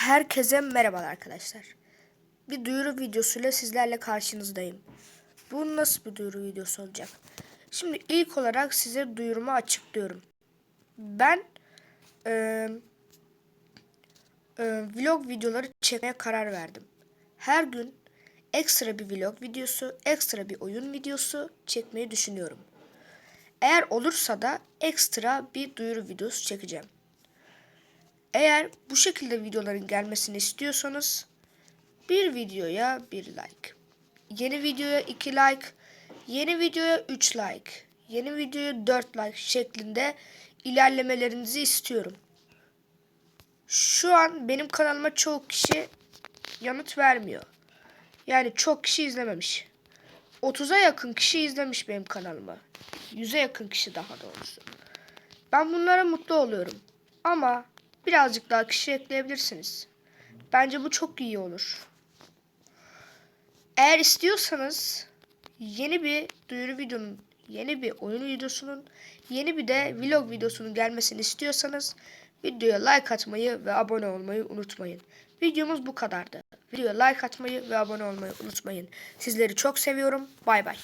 Herkese merhabalar arkadaşlar. Bir duyuru videosuyla sizlerle karşınızdayım. Bu nasıl bir duyuru videosu olacak? Şimdi ilk olarak size duyurumu açıklıyorum. Ben e, e, vlog videoları çekmeye karar verdim. Her gün ekstra bir vlog videosu, ekstra bir oyun videosu çekmeyi düşünüyorum. Eğer olursa da ekstra bir duyuru videosu çekeceğim. Eğer bu şekilde videoların gelmesini istiyorsanız bir videoya bir like. Yeni videoya iki like. Yeni videoya 3 like. Yeni videoya 4 like şeklinde ilerlemelerinizi istiyorum. Şu an benim kanalıma çoğu kişi yanıt vermiyor. Yani çok kişi izlememiş. 30'a yakın kişi izlemiş benim kanalımı. 100'e yakın kişi daha doğrusu. Ben bunlara mutlu oluyorum. Ama birazcık daha kişi ekleyebilirsiniz. Bence bu çok iyi olur. Eğer istiyorsanız yeni bir duyuru videonun, yeni bir oyun videosunun, yeni bir de vlog videosunun gelmesini istiyorsanız videoya like atmayı ve abone olmayı unutmayın. Videomuz bu kadardı. Videoya like atmayı ve abone olmayı unutmayın. Sizleri çok seviyorum. Bay bay.